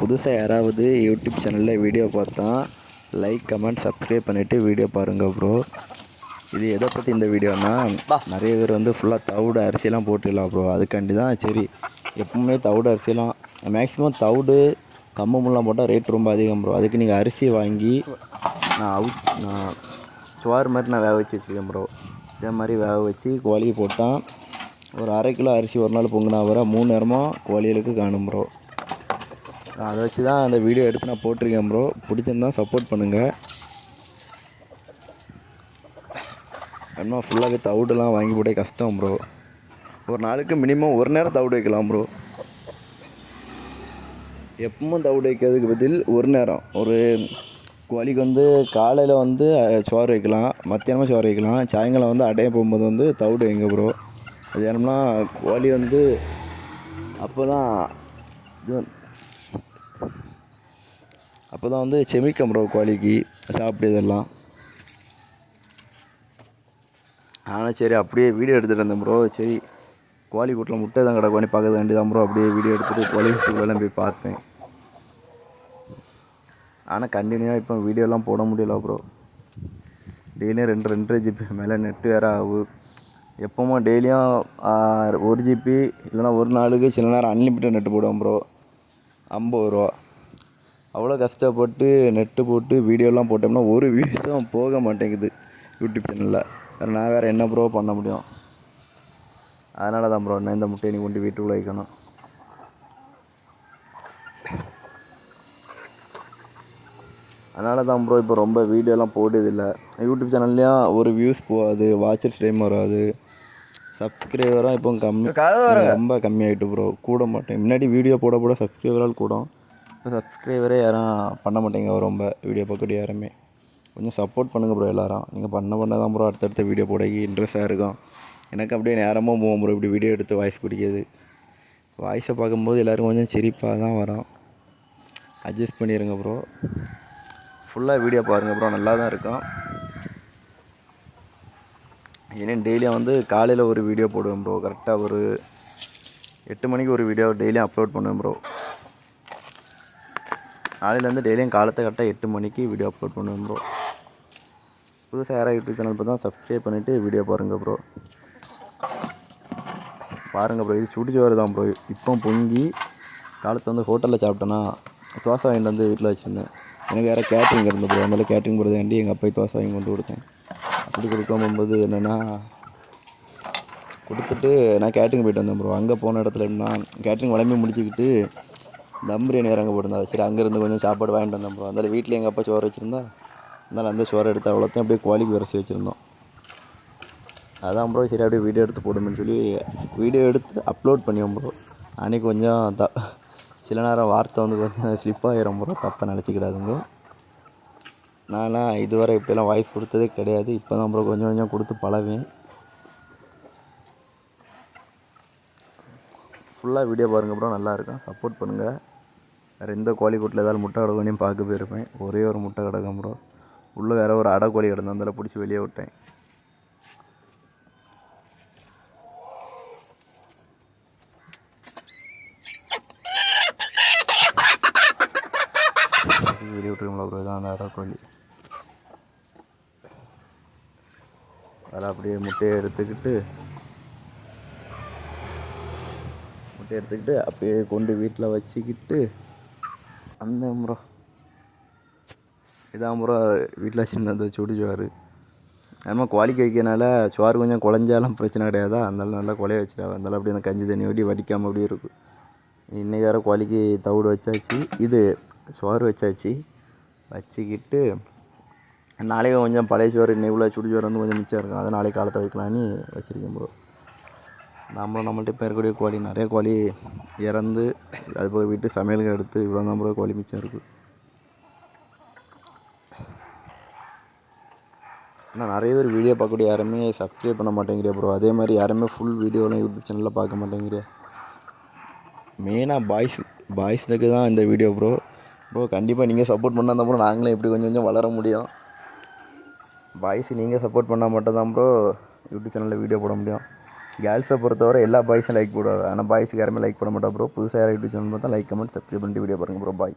புதுசாக யாராவது யூடியூப் சேனலில் வீடியோ பார்த்தா லைக் கமெண்ட் சப்ஸ்கிரைப் பண்ணிவிட்டு வீடியோ பாருங்கள் ப்ரோ இது எதை பற்றி இந்த வீடியோனா நிறைய பேர் வந்து ஃபுல்லாக தவிடு அரிசியெல்லாம் போட்டுக்கலாம் ப்ரோ அதுக்காண்டி தான் சரி எப்பவுமே தவிடு அரிசியெல்லாம் மேக்ஸிமம் தவிடு கம்பமெல்லாம் போட்டால் ரேட் ரொம்ப அதிகம் ப்ரோ அதுக்கு நீங்கள் அரிசி வாங்கி நான் அவுட் நான் சோறு மாதிரி நான் வேக வச்சு வச்சுருக்கேன் ப்ரோ இதே மாதிரி வேக வச்சு கோழியை போட்டால் ஒரு அரை கிலோ அரிசி ஒரு நாள் பொங்குனா வர மூணு நேரமாக கோழிகளுக்கு காணும் ப்ரோ அதை வச்சு தான் அந்த வீடியோ எடுத்து நான் போட்டிருக்கேன் ப்ரோ பிடிச்சிருந்தா சப்போர்ட் பண்ணுங்கள் இன்னும் ஃபுல்லாகவே தவிடுலாம் வாங்கி போட்டே கஷ்டம் ப்ரோ ஒரு நாளுக்கு மினிமம் ஒரு நேரம் தவிடு வைக்கலாம் ப்ரோ எப்பவும் தவிடு வைக்கிறதுக்கு பதில் ஒரு நேரம். ஒரு கோழிக்கு வந்து காலையில் வந்து சோறு வைக்கலாம். மத்தியானமாக சோறு வைக்கலாம். சாயங்காலம் வந்து அடைய போகும்போது வந்து தவிடு வைங்க ப்ரோ அது ஏனம்னா கோழி வந்து அப்போ தான் இது அப்போ தான் வந்து செமிக்கும் ப்ரோ கோழிக்கு சாப்பிட்டதெல்லாம் ஆனால் சரி அப்படியே வீடியோ எடுத்துகிட்டு இருந்தேன் ப்ரோ சரி கோழி கூட்டில் முட்டை தான் கிடக்கும். பார்க்க வேண்டி தான் ப்ரோ அப்படியே வீடியோ எடுத்துகிட்டு கோழி கூட்டுக்குள்ளெல்லாம் போய் பார்த்தேன். ஆனால் கண்டினியூவாக இப்போ வீடியோலாம் போட முடியல ப்ரோ டெய்லியும் ரெண்டு ரெண்டரை ஜிபி மேலே நெட்டு வேறு ஆகும் எப்போவுமே டெய்லியும் ஒரு ஜிபி இல்லைனா ஒரு நாளுக்கு சில நேரம் அன்லிமிட்டட் நெட்டு போடுவோம் ப்ரோ ஐம்பது ரூபா. அவ்வளோ கஷ்டப்பட்டு நெட்டு போட்டு வீடியோலாம் போட்டோம்னா ஒரு வியூஸும் போக மாட்டேங்குது யூடியூப் சேனலில் வேறு நான் வேறு என்ன ப்ரோ பண்ண முடியும்? அதனால தான் ப்ரோ நான் இந்த முட்டையை நீ கொண்டு வீட்டுக்குள்ளே வைக்கணும். அதனால தான் ப்ரோ இப்போ ரொம்ப வீடியோலாம் போடுறதில்ல யூடியூப் சேனல்லையும் ஒரு வியூஸ் போகாது வாட்சர்ஸ் டைம் வராது. சப்ஸ்கிரைபரும் இப்போ கம்மி ரொம்ப கம்மியாயிட்டு ப்ரோ கூட மாட்டேன். முன்னாடி வீடியோ போட போட சப்ஸ்கிரைபரால் கூடும். இப்போ சப்ஸ்கிரைபரே யாரும் பண்ண மாட்டேங்க ரொம்ப வீடியோ பார்க்கக்கூடிய யாருமே. கொஞ்சம் சப்போர்ட் பண்ணுங்கள் ப்ரோ எல்லாரும். நீங்கள் பண்ண பண்ண தான் ப்ரோ அடுத்தடுத்த வீடியோ போடக்கி இன்ட்ரெஸ்ட்டாக இருக்கும். எனக்கு அப்படியே நேரமாக போகும் ப்ரோ இப்படி வீடியோ எடுத்து வாய்ஸ் பிடிக்கிது வாய்ஸை பார்க்கும்போது எல்லோரும் கொஞ்சம் சிரிப்பாக தான் வரும். அட்ஜஸ்ட் பண்ணிடுங்க ப்ரோ ஃபுல்லாக வீடியோ பாருங்கள் ப்ரோ நல்லா தான் இருக்கும். ஏன்னா டெய்லியும் வந்து காலையில் ஒரு வீடியோ போடுவேன் ப்ரோ கரெக்டாக ஒரு எட்டு மணிக்கு ஒரு வீடியோ டெய்லியும் அப்லோட் பண்ணுவேன் ப்ரோ நாளையிலேருந்து டெய்லியும் காலத்தை கரெக்டாக எட்டு மணிக்கு வீடியோ அப்லோட் பண்ணுவேன் ப்ரோ புதுசாக யாராவது யூடியூப் சேனல் பார்த்தா சப்ஸ்கிரைப் பண்ணிவிட்டு வீடியோ பாருங்கள் ப்ரோ பாருங்கள் ப்ரோ இது சுடிச்சோறு தான் ப்ரோ இப்போ பொங்கி காலத்தை வந்து ஹோட்டலில் சாப்பிட்டேன்னா தோசை வாங்கிட்டு வந்து வீட்டில் வச்சுருந்தேன். எனக்கு வேறு கேட்ரிங் இருந்து ப்ரோ அதனால் கேட்ரிங் போகிறதாண்டி எங்கள் அப்பா தோசை வாங்கி கொண்டு கொடுத்தேன். அப்படி கொடுக்க போகும்போது என்னென்னா கொடுத்துட்டு நான் கேட்ரிங் போயிட்டு வந்தேன் ப்ரோ அங்கே போன இடத்துல என்ன கேட்ரிங் வளமே முடிச்சுக்கிட்டு தம் பிரியாணி இறங்க அங்கே போட்டிருந்தா. சரி அங்கேருந்து கொஞ்சம் சாப்பாடு வாங்கிட்டு வந்தேன் ப்ரோ. அதனால வீட்டில் எங்கள் அப்பா சோறு வச்சுருந்தா அதனால் அந்த சோறு எடுத்து அவ்வளோத்தையும் அப்படியே கோழிக்கு விரசி வச்சுருந்தோம். அதான் ப்ரோ சரி அப்படியே வீடியோ எடுத்து போடுமென்னு சொல்லி வீடியோ எடுத்து அப்லோட் பண்ணியோம் ப்ரோ. அன்றைக்கி கொஞ்சம் த சில நேரம் வார்த்தை வந்து கொஞ்சம் ஸ்லிப் ஆகிரும் ப்ரோ. தப்பாக நினச்சிக்கிடாதுங்க நான்லாம் இதுவரை இப்படிலாம் வாய்ஸ் கொடுத்ததே கிடையாது. இப்போ தான் ப்ரோ கொஞ்சம் கொஞ்சம் கொடுத்து பழவேன் ஃபுல்லாக வீடியோ பாருங்கள் ப்ரோ. நல்லாயிருக்கும் சப்போர்ட் பண்ணுங்கள் வேறு எந்த கோழி கூட்டில் ஏதாவது முட்டை கிடக்குனையும் பார்க்க போயிருப்பேன். ஒரே ஒரு முட்டை கிடக்கும் ப்ரோ உள்ளே வேறு ஒரு அடை கோழி கிடந்து அதில் பிடிச்சி வெளியே விட்டேன். வெளியே விட்டுருங்களா ப்ரோ இதான் அந்த அடை கோழி. அதில் அப்படியே முட்டையை எடுத்துக்கிட்டு முட்டையை எடுத்துக்கிட்டு அப்படியே கொண்டு வீட்டில் வச்சுக்கிட்டு அந்த ப்ரோ. இதான் ப்ரோ வீட்டில் சின்னதை சுடு சுடி சோறு. நம்ம குவாலிக்கு வைக்கிறனால சோறு கொஞ்சம் குழஞ்சாலும் பிரச்சனை கிடையாதா? அதனால நல்லா குழைய வச்சிடாது அதனால அப்படியே அந்த கஞ்சி தண்ணி ஓட்டி வடிக்காமல் அப்படியே இருக்கும். இன்றைக்கி வேறு குவாலிக்கு தவிடு வச்சாச்சு. இது சோறு வச்சாச்சு. வச்சுக்கிட்டு நாளைக்கு கொஞ்சம் பழைய சோறு இன்னைக்கு உள்ள சுடி சோறு வந்து கொஞ்சம் மிச்சம் இருக்கும். அதை நாளைக்கு காலத்தை வைக்கலான்னு வச்சுருக்கேன் ப்ரோ. நம்மளும் நம்மள்ட்ட இப்போ இருக்கக்கூடிய கோழி நிறைய கோழி இறந்து அது போய் வீட்டு சமையலுக்கு எடுத்து இவ்வளோ தான் ப்ரோ கோழி மிச்சம் இருக்குது ஆனால் நிறைய பேர் வீடியோ பார்க்கக்கூடிய யாருமே சப்ஸ்கிரைப் பண்ண மாட்டேங்கிறியா ப்ரோ அதே மாதிரி யாருமே ஃபுல் வீடியோலாம் யூடியூப் சேனலில் பார்க்க மாட்டேங்கிறியா? மெயினாக பாய்ஸ் பாய்ஸுக்கு தான் இந்த வீடியோ ப்ரோ ப்ரோ கண்டிப்பாக நீங்கள் சப்போர்ட் பண்ணால் தான் ப்ரோ நாங்களே எப்படி கொஞ்சம் கொஞ்சம் வளர முடியும். பாய்ஸ் நீங்கள் சப்போர்ட் பண்ணால் மட்டும் தான் ப்ரோ யூடியூப் சேனலில் வீடியோ போட முடியும். கேர்ள்ஸை பொறுத்தவரை எல்லா பாய்ஸும் லைக் போடுவாங்க. ஆனால் பாய்ஸுக்கு யாருமே லைக் பண்ண மாட்டோம் ப்ரோ புதுசாக யாரும் யூடியூப் சேனல் பார்த்தா லைக் கமெண்ட் சப்ஸ்கிரைப் பண்ணிட்டு வீடியோ பாருங்கள் ப்ரோ பாய்